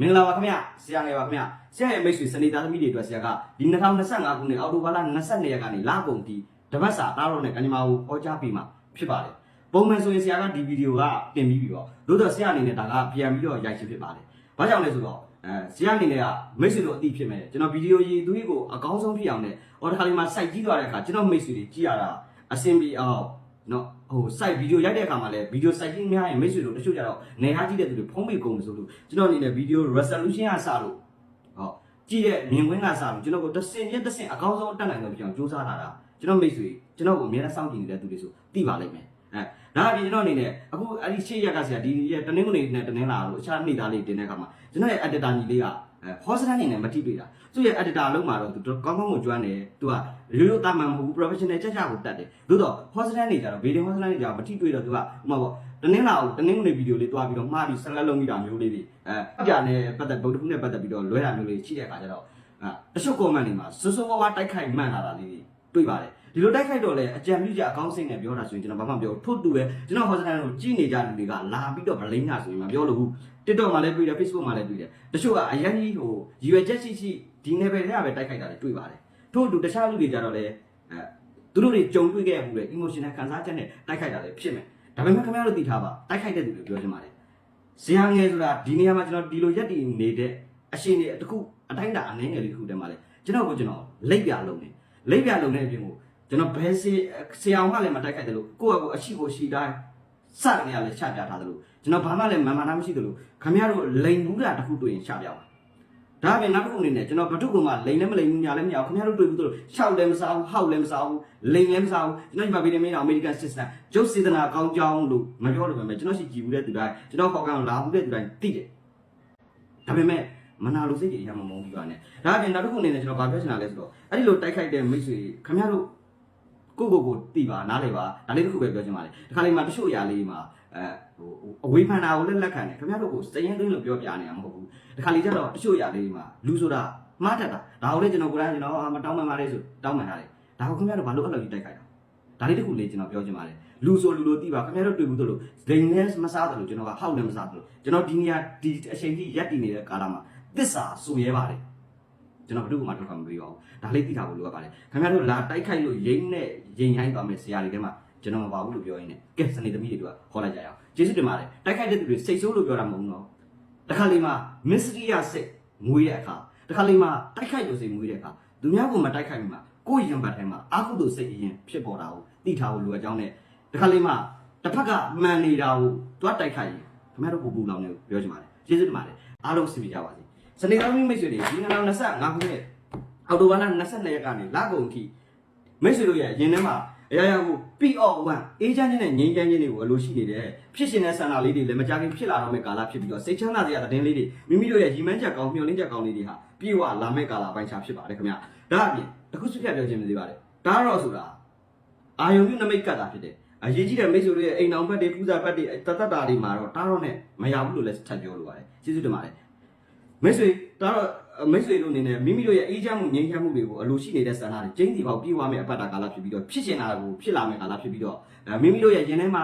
မင်္ဂလာပါခင်ဗျဆရာငယ်ပါခင်ဗျဆရာရဲ့မိတ်ဆွေစနေသားသမီးတွေအတွက်ဆရာကဒီ2025ခုနှစ်အောက်တိုဘာလ22ရက်ကနေလကုန်ထိတပတ်စာတားတော့နဲ့ကညီမကိုဟောကြားပေးမှာဖြစ်ပါတယ်ပုံမှန်ဆိုရင်ဆရာကဒီဗီဒီယိုကတင်ပြီးပြီပေါ့သို့တော့ဆရာအနေနဲ့ဒါကပြန်ပြီးတော့ရိုက်ရှင်းဖြစ်ပါတယ်ဘာကြောင့်လဲဆိုတော့အဲဆရာအနေနဲ့ကမိတ်ဆွေတို့အသိဖြစ်မယ်ကျွန်တော်ဗီဒီယိုရည်သူကြီးကိုအကောင်းဆုံးဖြစ်အောင်နဲ့ဟောတစ်ခါလေးမှစိုက်ကြည့်သွားတဲ့အခါကျွန်တော်မိတ်ဆွေတွေကြည့်ရတာအဆင်ပြေအောင်နော် ဟို site ဗီဒီယိုရိုက်တဲ့အခါမှာလည်းဗီဒီယို site ကြီးများရင်မိတ်ဆွေတို့တချို့ကြတော့နေဟာကြည့်တဲ့သူတွေဖုံးမိကုန်လို့ဆိုလို့ကျွန်တော်အနေနဲ့ဗီဒီယို resolution ကစလို့ဟောကြည့်တဲ့မြင်ကွင်းကစလို့ကျွန်တော်ကိုတစ်စင်ချင်းတစ်စင်အကောင်းဆုံးအတက်နိုင်ဆုံးဖြစ်အောင်စူးစမ်းလာတာကျွန်တော်မိတ်ဆွေကျွန်တော်ကိုအများနဲ့စောင့်ကြည့်နေတဲ့သူတွေဆိုသိပါလိမ့်မယ်အဲဒါအပြင်ကျွန်တော်အနေနဲ့အခုအဲ့ဒီရှေ့ရက်ကဆရာဒီရက်တနင်္ဂနွေနဲ့တနင်္လာလို့အခြားနေ့သားလေးတင်တဲ့အခါမှာကျွန်တော်ရဲ့ editor ညီလေးက အဲ host အနေနဲ့မထိတွေ့တာသူ့ရဲ့ editor လုံးမှာတော့သူကောင်းကောင်းကိုကျွမ်းတယ်သူကရိုးရိုးတာမန်မဟုတ်ဘူး professional ချက်ချက်ကိုတတ်တယ်သို့တော့ host နေကြတော့ video host နေကြတော့မထိတွေ့တော့သူကဥပမာပေါ့တနင်္လာကိုတနင်္ဂနွေဗီဒီယိုလေးတွားပြီးတော့မှားပြီးဆက်လက်လုံးမိတာမျိုးလေးတွေအဲအကြနဲ့ပတ်သက်ဗုဒ္ဓဖုနဲ့ပတ်သက်ပြီးတော့လွဲတာမျိုးလေးရှိတဲ့အခါကျတော့အဲတချို့ comment တွေမှာစိုးစိုးဝါးဝါးတိုက်ခိုက်မှန်လာတာလေးတွေတွေ့ပါတယ် ဒီလိုတိုက်ခိုက်တော့လေအကြံပြုချက်အကောင်းစိတ်နဲ့ပြောတာဆိုရင်ကျွန်တော်ဘာမှမပြောထို့တူပဲကျွန်တော် host ကိုကြည့်နေကြလူတွေကလာပြီးတော့ဗလိမ့်တာဆိုရင်မပြောလို့ဘူး TikTok မှာလည်းတွေ့တယ် Facebook မှာလည်းတွေ့တယ်တချို့ကအရင်ကြီးဟိုရည်ရွယ်ချက်ရှိရှိဒီ level တွေကပဲတိုက်ခိုက်တာတွေတွေ့ပါတယ်ထို့အတူတခြားလူတွေကြတော့လည်းအဲသူတို့တွေကြုံတွေ့ခဲ့မှုတွေ emotional ခံစားချက်နဲ့တိုက်ခိုက်တာလည်းဖြစ်မယ်ဒါပေမဲ့ခင်ဗျားတို့သိထားပါတိုက်ခိုက်တဲ့သူတွေပြောချင်ပါတယ်ဇာငယ်ဆိုတာဒီနေရာမှာကျွန်တော်ဒီလိုရက်တည်နေတဲ့အရှင်တွေတခုအတိုင်းတာအနေငယ်လေးတစ်ခုတည်းမှာလေကျွန်တော်ကကျွန်တော်လိပ်ပြလုံးနေလိပ်ပြလုံးနေအပြင်ကို ကျွန်တော်ဘယ်စီဆရာအောင်ကလည်းမတိုက်ခိုက်တယ်လို့ကိုယ့်အကိုအရှိကိုရှိတိုင်းစတဲ့နေရာလည်းချပြထားတယ်လို့ကျွန်တော်ဘာမှလည်းမမှန်တာမရှိတယ်လို့ခင်ဗျားတို့လိန်ဘူးတာတစ်ခုတွေ့ရင်ချပြပါဒါအပြင်နောက်တစ်ခုအနေနဲ့ကျွန်တော်ဘတုကမှလိန်လည်းမလိန်ဘူးညာလည်းမညာဘူးခင်ဗျားတို့တွေ့ဘူးတို့ရှောက်လည်းမစားဘူးဟောက်လည်းမစားဘူးလိန်လည်းမစားဘူးကျွန်တော်ဒီမှာဗီဒီယိုမင်းအောင်အမေရိကန်စစ်စတန်ကျုပ်စေတနာကောင်းကြောင်းလို့မပြောလို့ပဲကျွန်တော်ရှိကြည့်ဘူးတဲ့သူတိုင်းကျွန်တော်ခေါက်ကောင်လာဘူးတဲ့သူတိုင်းသိတယ်ဒါပေမဲ့မနာလိုစိတ်တွေအများမမုန်းပြီးပါနဲ့ဒါအပြင်နောက်တစ်ခုအနေနဲ့ကျွန်တော်ဗာပြောချင်တာလဲဆိုတော့အဲ့ဒီလိုတိုက်ခိုက်တဲ့မိတ်ဆွေခင်ဗျားတို့ ကိုကိုကိုတိပါနားလေပါဒါလေးတစ်ခုပဲပြောချင်ပါလေဒီခါလေးမှာတချို့အရာလေးမှာအဲဟိုအဝေးဖန်တာကိုလည်းလက်ခံတယ်ခင်ဗျားတို့ကိုစရင်သွင်းလို့ပြောပြနေတာမဟုတ်ဘူးဒီခါလေးကျတော့တချို့အရာလေးမှာလူဆိုတာမှားတတ်တာဒါကိုလည်းကျွန်တော်ကိုယ်တိုင်ကျွန်တော်မတောင်းမှန်ပါလေဆိုတောင်းမှန်တာလေဒါကိုခင်ဗျားတို့ဘာလို့အဲ့လိုကြီးတိုက်ခိုက်တာဒါလေးတစ်ခုလေးကျွန်တော်ပြောချင်ပါတယ်လူဆိုလူလိုတိပါခင်ဗျားတို့တွေ့ဘူးတို့လို့ဒိန်နဲ့မစားတယ်လို့ကျွန်တော်ကဟောက်လည်းမစားတယ်လို့ကျွန်တော်ဒီနေရာဒီအချိန်ကြီးရက်တည်နေတဲ့ကာလမှာသစ္စာဆိုရဲပါတယ် ကျွန်တော်ဘယ်သူမှတော့မပြောအောင်ဒါလေးသိထားဖို့လိုအပ်ပါတယ်ခင်ဗျားတို့လာတိုက်ခိုက်လို့ရိမ့်နဲ့ရိမ့်ဟိုင်းသွားမယ်ဆရာလေးတွေမှာကျွန်တော်မပါဘူးလို့ပြောရင်းနဲ့ကဲစနေသမီးတွေတို့ကခေါ်လိုက်ကြရအောင်ကျေးဇူးတင်ပါတယ်တိုက်ခိုက်တဲ့သူတွေစိတ်ဆိုးလို့ပြောတာမဟုတ်ဘူးနော်တခါလေးမှာမစ္စရိယစိတ်ငွေတဲ့အခါတခါလေးမှာတိုက်ခိုက်လို့စိတ်ငွေတဲ့အခါသူများကမတိုက်ခိုက်မိမှာကိုယ့်ရင်ဘတ်ထဲမှာအာဟုတုစိတ်အရင်ဖြစ်ပေါ်တာကိုသိထားဖို့လိုအပ်ကြောင်းနဲ့တခါလေးမှာတစ်ဖက်ကမှန်နေတာကိုတွားတိုက်ခိုက်ရင်ခင်ဗျားတို့ပူပူလောင်နေပြောချင်ပါတယ်ကျေးဇူးတင်ပါတယ်အားလုံးစီပြကြပါစေ စနေသားမိတ်ဆွေတွေဒီ2025ခုနှစ်အောက်တိုဘာလ22ရက်ကနေလကုန်ထိမိတ်ဆွေတို့ရဲ့ရင်ထဲမှာအရာရာကို PO1 အေးချမ်းခြင်းနဲ့ငြိမ်းချမ်းခြင်းတွေကိုအလိုရှိနေတယ်ဖြစ်ရှင်တဲ့ဆန္ဒလေးတွေလည်းမကြခင်ဖြစ်လာတော့မယ့်ကာလဖြစ်ပြီးတော့စိတ်ချမ်းသာစရာသတင်းလေးတွေမိမိတို့ရဲ့ရည်မှန်းချက်ကောင်းမျှော်လင့်ချက်ကောင်းလေးတွေဟာပြေဝလာမယ့်ကာလပိုင်းခြားဖြစ်ပါတယ်ခင်ဗျာဒါအပြင်တခုစုဖြတ်ပြောခြင်းမသေးပါနဲ့ဒါတော့ဆိုတာအာယုံပြုနမိတ်ကတ်တာဖြစ်တယ်အရေးကြီးတဲ့မိတ်ဆွေတို့ရဲ့အိမ်အောင်ဘက်တွေပူဇာဘက်တွေတသက်တာတွေမှာတော့တားတော့နဲ့မရဘူးလို့လည်းထပ်ပြောလိုပါတယ်ကျေးဇူးတင်ပါတယ် မိတ်ဆွေဒါတော့မိတ်ဆွေတို့အနေနဲ့မိမိတို့ရဲ့အေးချမ်းမှုငြိမ်းချမ်းမှုတွေကိုအလိုရှိနေတဲ့ဆန္ဒတွေကျင်းစီပေါက်ပြေးသွားမယ့်အပတ်တာကာလဖြစ်ပြီးတော့ဖြစ်ချင်တာကိုဖြစ်လာမယ့်ကာလဖြစ်ပြီးတော့မိမိတို့ရဲ့ရင်ထဲမှာ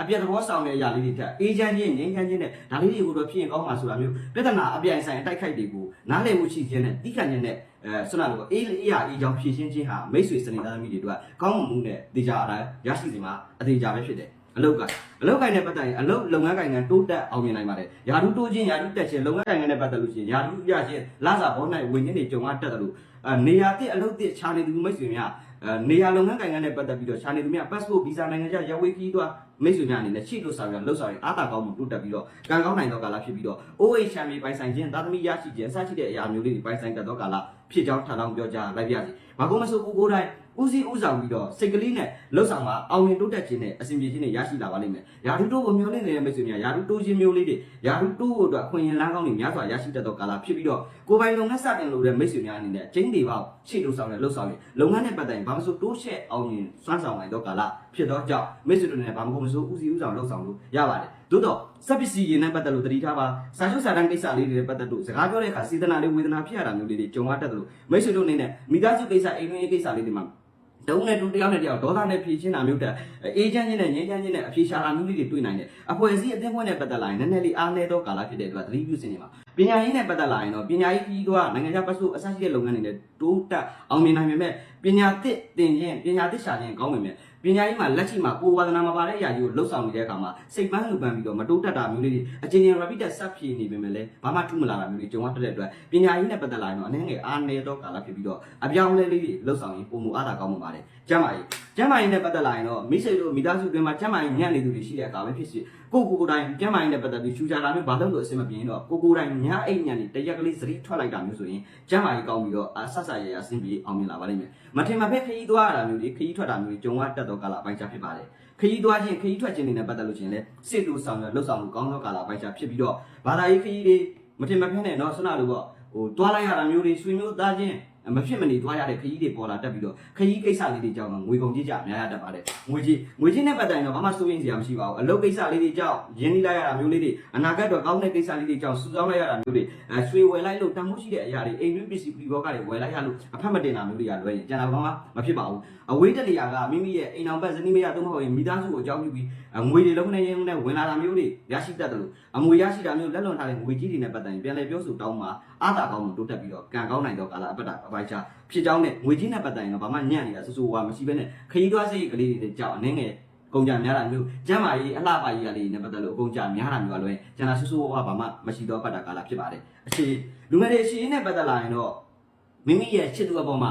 အပြည့်သဘောဆောင်တဲ့အရာလေးတွေထက်အေးချမ်းခြင်းငြိမ်းချမ်းခြင်းနဲ့ဒါလေးတွေကိုတော့ဖြစ်ရင်ကောင်းမှာဆိုတာမျိုးပြဿနာအပြိုင်ဆိုင်အတိုက်ခိုက်တွေကိုနားလည်မှုရှိခြင်းနဲ့တိခတ်ခြင်းနဲ့အဲဆွမ်းနာလို့အေးအေးရအေးချောင်းဖြည့်ရှင်းခြင်းဟာမိတ်ဆွေစနေသားသမီးတွေတို့ကကောင်းမှုနဲ့တေချာအတိုင်းရရှိစီမှာအသေးချာပဲဖြစ်တယ် အလုတ်ကအလုတ်ကိုင်းနဲ့ပတ်သက်ရင်အလုတ်လုပ်ငန်းကိုင်ကတိုးတက်အောင်မြင်နိုင်ပါတယ်။ယာတုတိုးခြင်းယာတုတက်ခြင်းလုပ်ငန်းကိုင်ကနဲ့ပတ်သက်လို့ရှိရင်ယာတုပြခြင်းလစာဘောနိုင်ဝင်ခြင်းတွေကြုံရတတ်တယ်လို့အဲနေရာတစ်အလုတ်တစ်ခြားနေသူမိတ်ဆွေများအဲနေရာလုပ်ငန်းကိုင်ကနဲ့ပတ်သက်ပြီးတော့ခြားနေသူများ passport visa နိုင်ငံခြားရောက်ဝေးခီးသွားမိတ်ဆွေများအနေနဲ့ရှိလို့ဆောင်ရလှုပ်ဆောင်ရင်အားသာကောင်းမှုတိုးတက်ပြီးတော့ကံကောင်းနိုင်သောကာလဖြစ်ပြီးတော့ OH ချမ်းမြေပိုင်ဆိုင်ခြင်းသာသမီရရှိခြင်းအစရှိတဲ့အရာမျိုးလေးတွေပိုင်ဆိုင်တတ်သောကာလဖြစ်ကြောင်းထပ်လောင်းပြောကြားလိုက်ပါရစေ။ဘာကုန်မဆိုကိုကိုတိုင်း ဦးစီးဦးဆောင်ပြီးတော့စိတ်ကလေးနဲ့လှုပ်ဆောင်မှာအောင်မြင်တိုးတက်ခြင်းနဲ့အစဉ်ပြေခြင်းနဲ့ရရှိလာပါလိမ့်မယ်။ယာတုတိုးကိုမျှော်လင့်နေတဲ့မိတ်ဆွေများယာတုတိုးခြင်းမျိုးလေးတွေယာတုတိုးကိုအတွက်အခွင့်အရေးလမ်းကောင်းတွေများစွာရရှိတတ်သောကာလဖြစ်ပြီးတော့ကိုယ်ပိုင်လုပ်ငန်းစတင်လို့တဲ့မိတ်ဆွေများအနေနဲ့ကျင်းတွေပေါက်ရှေ့လို့ဆောင်တဲ့လှုပ်ဆောင်ရင်လုပ်ငန်းနဲ့ပတ်သက်ရင်ဘာမဆိုတိုးရှက်အောင်မြင်စွမ်းဆောင်နိုင်သောကာလဖြစ်သောကြောင့်မိတ်ဆွေတို့နဲ့ဘာမကုန်မဆိုဦးစီးဦးဆောင်လှုပ်ဆောင်လို့ရပါတယ်။သို့တော့စက်ပစ္စည်းရင်နဲ့ပတ်သက်လို့တတိထားပါစာချုပ်စာတမ်းကိစ္စလေးတွေနဲ့ပတ်သက်လို့စကားပြောတဲ့အခါစေတနာလေးဝေဒနာဖြစ်ရတာမျိုးလေးတွေကြုံရတတ်တယ်လို့မိတ်ဆွေတို့အနေနဲ့မိသားစုကိစ္စအိမ်တွင်းရေးကိစ္စလေးတွေမှာ တုံးနဲ့တူတယောက်နဲ့တယောက်ဒေါသနဲ့ဖြည့်ချင်းတာမျိုးတက်အေးချမ်းချင်းနဲ့ငြိမ်းချမ်းချင်းနဲ့အဖြေရှာတာမျိုးလေးတွေတွေ့နိုင်တယ်အဖွဲ့အစည်းအသင်းဖွဲ့နဲ့ပတ်သက်လာရင်နည်းနည်းလေးအားနည်းသောကာလဖြစ်တဲ့အတွက်သတိပြုစင်နေမှာပညာရေးနဲ့ပတ်သက်လာရင်တော့ပညာရေးကြီးတော့နိုင်ငံခြားပတ်စုအစရှိတဲ့လုပ်ငန်းတွေနဲ့တိုးတက်အောင်မြင်နိုင်ပေမဲ့ပညာသစ်သင်ခြင်းပညာသစ်ရှာခြင်းကောင်းပေမဲ့ ပညာရေးမှာလက်ရှိမှာကိုယ်ဝါသနာမပါတဲ့အရာကြီးကိုလှုပ်ဆောင်နေတဲ့အခါမှာစိတ်ပန်းလူပန်းပြီးတော့မတိုးတက်တာမျိုးလေးတွေအချင်းချင်း repeat ဆက်ဖြေနေပေမဲ့လည်းဘာမှထူးမလာတာမျိုးတွေကြုံရတဲ့အတွက်ပညာရေးနဲ့ပတ်သက်လာရင်တော့အနည်းငယ်အားနည်းတော့ကာလဖြစ်ပြီးတော့အပြောင်းအလဲလေးတွေလှုပ်ဆောင်ရင်ပုံမူအားသာကောင်းမှာပါတယ်ကျမ်းမာရေးကျမ်းမာရေးနဲ့ပတ်သက်လာရင်တော့မိစေတို့မိသားစုတွင်မှာကျမ်းမာရေးညံ့နေသူတွေရှိတဲ့အခါပဲဖြစ်စီကိုကိုကိုတိုင်းကျမ်းမာရေးနဲ့ပတ်သက်ပြီးရှူချတာမျိုးဘာလို့လို့အဆင်မပြေရင်တော့ကိုကိုတိုင်းညအိတ်ညံ့နေတရက်ကလေးစရီထွက်လိုက်တာမျိုးဆိုရင်ကျမ်းမာရေးကောင်းပြီးတော့အဆက်ဆက်ရရအဆင်ပြေအောင်မြင်လာပါလိမ့်မယ်မထင်မှပဲခရီးသွားရတာမျိုးတွေခရီးထွက်တာမျိုးတွေကြုံရတတ်သောကာလအပိုင်းခြားဖြစ်ပါတယ်ခရီးသွားခြင်းခရီးထွက်ခြင်းတွေနဲ့ပတ်သက်လို့ချင်းလဲစစ်တူဆောင်ရလှုပ်ဆောင်မှုကောင်းသောကာလအပိုင်းခြားဖြစ်ပြီးတော့ဘာသာရေးခရီးတွေမထင်မှဖဲနဲ့တော့ဆွမ်းနာလို့ပေါ့ဟိုတွားလိုက်ရတာမျိုးတွေဆွေမျိုးသားချင်း မဖြစ်မနေတွားရတဲ့ခရီးတွေပေါ်လာတက်ပြီးတော့ခရီးကိစ္စလေးတွေကြောင့်ငွေကုန်ကြီးကြအများရတတ်ပါတယ်ငွေကြီးငွေကြီးနဲ့ပတ်သက်ရင်တော့ဘာမှစိုးရိမ်စရာမရှိပါဘူးအလုပ်ကိစ္စလေးတွေကြောင့်ရင်းနှီးလိုက်ရတာမျိုးလေးတွေအနာဂတ်တော့ကောင်းတဲ့ကိစ္စလေးတွေကြောင့်စူးစောင်းလိုက်ရတာမျိုးတွေအဲရွှေဝယ်လိုက်လို့တန်ဖိုးရှိတဲ့အရာတွေအိမ်တွင်းပစ္စည်းပြည်ဘောကတွေဝယ်လိုက်ရလို့အဖက်မတင်တာမျိုးတွေကလွဲရင်ကျန်တာဘာမှမဖြစ်ပါဘူးအဝေးတက်နေရကမိမိရဲ့အိမ်အောင်ဘက်ဇနီးမရတော့မဟုတ်ရင်မိသားစုကိုအကြောင်းပြုပြီး ငွေတွေလုံးနဲ့ရင်းနဲ့ဝင်လာတာမျိုးတွေရရှိတတ်တယ်လို့အမွေရရှိတာမျိုးလက်လွန်ထားတဲ့ငွေကြီးတွေနဲ့ပတ်သက်ရင်ပြန်လည်ပြောဆိုတောင်းမှာအားသာကောင်းလို့တိုးတက်ပြီးတော့ကံကောင်းနိုင်တော့ကာလအပတ်တာအပိုင်းခြားဖြစ်ကြောင်းနဲ့ငွေကြီးနဲ့ပတ်သက်ရင်တော့ဘာမှညံ့နေတာစူးစူးဝါမရှိဘဲနဲ့ခရီးသွားစိတ်ကလေးတွေကြောက်အနေငယ်ကုန်ကြများတာမျိုးကျမ်းမာရေးအလှပါရေးကလေးနဲ့ပတ်သက်လို့အကုန်ကြများတာမျိုးကလွယ်ကျန်တာဆူဆူဝါဘာမှမရှိတော့ပတ်တာကာလဖြစ်ပါတယ်အခြေလူငယ်တွေအခြေအနေနဲ့ပတ်သက်လာရင်တော့မိမိရဲ့ချစ်သူအပေါ်မှာ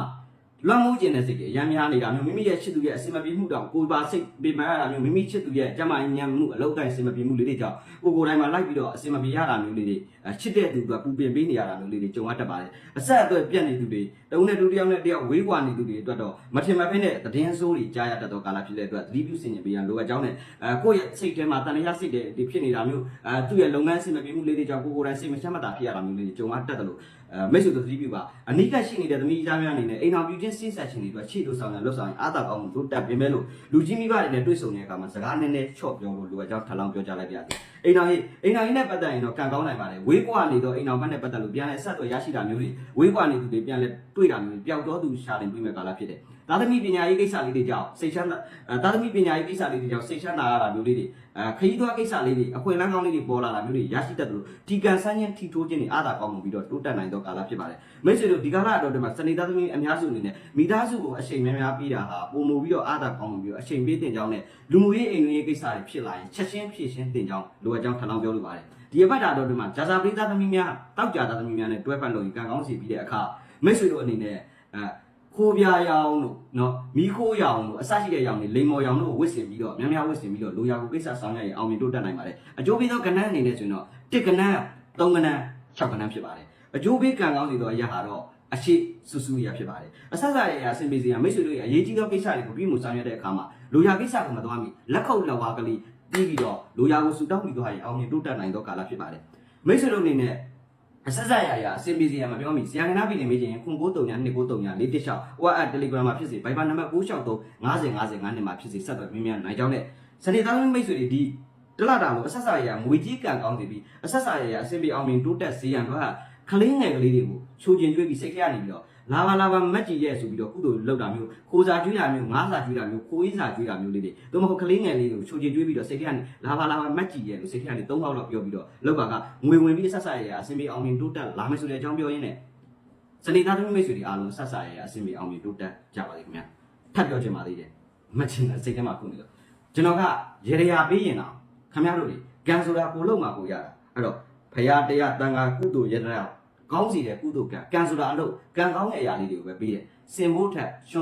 လွှမ်းမိုးခြင်းတဲ့စိတ်တွေရမ်းများနေတာမျိုးမိမိရဲ့ချစ်သူရဲ့အစင်မပြေမှုတောင်ကိုယ်ပါစိတ်ပေမှရတာမျိုးမိမိချစ်သူရဲ့ကျမ်းမာရေးညံမှုအလောက်တိုင်းအစင်မပြေမှုလေးတွေကြောင့်ကိုယ်ကိုယ်တိုင်မှာလိုက်ပြီးတော့အစင်မပြေရတာမျိုးလေးတွေချစ်တဲ့သူကပူပင်ပေးနေရတာမျိုးလေးတွေကြုံရတတ်ပါတယ်အဆက်အသွယ်ပြတ်နေသူတွေတုံးနဲ့တူတယောက်နဲ့တယောက်ဝေးကွာနေသူတွေအတွက်တော့မထင်မှတ်ဖဲနဲ့သတင်းဆိုးတွေကြားရတတ်သောကာလဖြစ်တဲ့အတွက်သတိပြုစင်ကြင်ပေးရန်လိုအပ်ကြောင်းနဲ့အဲကိုယ့်ရဲ့စိတ်ထဲမှာတန်လျာစိတ်တွေဖြစ်နေတာမျိုးအဲသူ့ရဲ့လုပ်ငန်းအစင်မပြေမှုလေးတွေကြောင့်ကိုယ်ကိုယ်တိုင်စိတ်မချမ်းမသာဖြစ်ရတာမျိုးလေးတွေကြုံရတတ်တယ်လို့အဲ မိတ်ဆွေတို့သတိပြုပါအနိကရှိနေတဲ့သမီးသားများအနေနဲ့အိမ်တော်ပြုခြင်းစိတ်ဆက်ခြင်းတွေအတွက်ခြေလို့ဆောင်ရလွတ်ဆောင်ရင်အာသာကောင်းမှုတို့တက်ပြင်မဲ့လို့လူကြီးမိဘတွေနဲ့တွေ့ဆုံတဲ့အခါမှာစကားနည်းနည်းချော့ပြောလို့လိုအပ်ကြောင်းထပ်လောင်းပြောကြလိုက်ပါရစေအိမ်တော်ကြီးအိမ်တော်ကြီးနဲ့ပတ်သက်ရင်တော့ကံကောင်းနိုင်ပါတယ်ဝေးကွာနေတော့အိမ်တော်ဘက်နဲ့ပတ်သက်လို့ပြန်လဲဆက်သွယ်ရရှိတာမျိုးတွေဝေးကွာနေသူတွေပြန်လဲတွေ့တာမျိုးတွေပျောက်တော့သူရှာတင်တွေ့မဲ့ကာလဖြစ်တယ် သာသမီပညာရေးကိစ္စလေးတွေကြောင့်စိတ်ချမ်းသာအဲသာသမီပညာရေးကိစ္စလေးတွေကြောင့်စိတ်ချမ်းသာရတာမျိုးလေးတွေအဲခရီးသွားကိစ္စလေးတွေအခွင့်အလမ်းကောင်းလေးတွေပေါ်လာတာမျိုးတွေရရှိတတ်တယ်လို့ဒီကန်ဆန်းချင်းထီထိုးခြင်းတွေအားသာကောင်းမှုပြီးတော့တိုးတက်နိုင်သောကာလဖြစ်ပါတယ်မိတ်ဆွေတို့ဒီကာလအတော်တည်းမှာစနေသားသမီးအများစုအနေနဲ့မိသားစုကိုအချိန်များများပေးတာဟာပုံမူပြီးတော့အားသာကောင်းမှုပြီးတော့အချိန်ပေးတင်ကြောင်းနဲ့လူမှုရေးအိမ်တွင်းရေးကိစ္စတွေဖြစ်လာရင်ချက်ချင်းဖြည့်ရှင်းတင်ကြောင်းလိုအပ်ကြောင်းထပ်လောင်းပြောလိုပါတယ်ဒီအပတ်တာတော်ဒီမှာဂျာဇာပရိသတ်သမီးများတောက်ကြသားသမီးများနဲ့တွဲဖက်လို့ကံကောင်းစီပြီးတဲ့အခါမိတ်ဆွေတို့အနေနဲ့အဲ ခိုးပြားရောင်တို့နော်မီးခိုးရောင်တို့အစရှိတဲ့ရောင်တွေလိမ်မော်ရောင်တို့ကိုဝစ်စင်ပြီးတော့များများဝစ်စင်ပြီးတော့လိုရာကိုကိစ္စဆောင်ရရင်အောင်မြင်တိုးတက်နိုင်ပါတယ်အကျိုးပေးသောကဏ္ဍအနေနဲ့ဆိုရင်တော့တစ်ကဏ္ဍသုံးကဏ္ဍ၆ကဏ္ဍဖြစ်ပါတယ်အကျိုးပေးကံကောင်းစီသောအရာဟာတော့အရှိဆူဆူရဖြစ်ပါတယ်အဆက်ဆက်ရရအဆင်ပြေစီရမိတ်ဆွေတို့ရဲ့အရေးကြီးသောကိစ္စတွေကိုပြီးမှုဆောင်ရွက်တဲ့အခါမှာလိုရာကိစ္စကိုမသွားမီလက်ခုပ်လက်ဝါးကလေးပြီးပြီးတော့လိုရာကိုဆူတောင်းပြီးတော့ရင်အောင်မြင်တိုးတက်နိုင်သောကာလဖြစ်ပါတယ်မိတ်ဆွေတို့အနေနဲ့ အဆက်ဆက်ရရအဆင်ပြေစီရမပြောမီဆရာကနာပြည်နေမေးခြင်းခွန်939 239 416 WhatsApp Telegram မှာဖြစ်စေ Viber နံပါတ်963 50 50 9မှာဖြစ်စေဆက်သွယ်မြင်းမြန်းနိုင်ကြောင်းနဲ့စနေသားမိတ်ဆွေတွေဒီတလတာကိုအဆက်ဆက်ရရငွေကြီးကံကောင်းစီပြီးအဆက်ဆက်ရရအဆင်ပြေအောင်မြင်တိုးတက်စေရန်တော့ ကလေးငယ်ကလေးတွေကိုချိုးကျင်ကျွေးပြီးစိတ်ထဲကနေပြီးတော့လာပါလာပါမက်ကြီးရဲ့ဆိုပြီးတော့ကုသိုလ်လောက်တာမျိုးခိုးစာကျွေးတာမျိုးငါးစာကျွေးတာမျိုးခိုးရင်းစာကျွေးတာမျိုးလေးတွေတို့မဟုတ်ကလေးငယ်လေးတွေကိုချိုးကျင်ကျွေးပြီးတော့စိတ်ထဲကနေလာပါလာပါမက်ကြီးရဲ့လို့စိတ်ထဲကနေ၃ခေါက်လောက်ပြောပြီးတော့လောက်ကကငွေဝင်ပြီးဆက်ဆက်ရရအဆင်ပြေအောင်မြင်တိုးတက်လာမယ်ဆိုတဲ့အကြောင်းပြောရင်းနဲ့စနေသားသမီးမိတ်ဆွေတွေအားလုံးဆက်ဆက်ရရအဆင်ပြေအောင်မြင်တိုးတက်ကြပါလိမ့်ခင်ဗျာထပ်ပြောချင်ပါသေးတယ်မချင်တဲ့စိတ်ထဲမှာခုနေတော့ကျွန်တော်ကရေရရာပေးရင်တော့ခင်ဗျားတို့တွေကံဆိုတာကိုလုံးမှာကိုရတာအဲ့တော့ ဖရာတရားတန်ခါကုသိုလ်ရတနာကောင်းစီတဲ့ကုသိုလ်ကံကံဆိုတာအလို့ကံကောင်းတဲ့အရာလေးတွေကိုပဲပေးတယ်စင်ဖို့ထက်ရှင်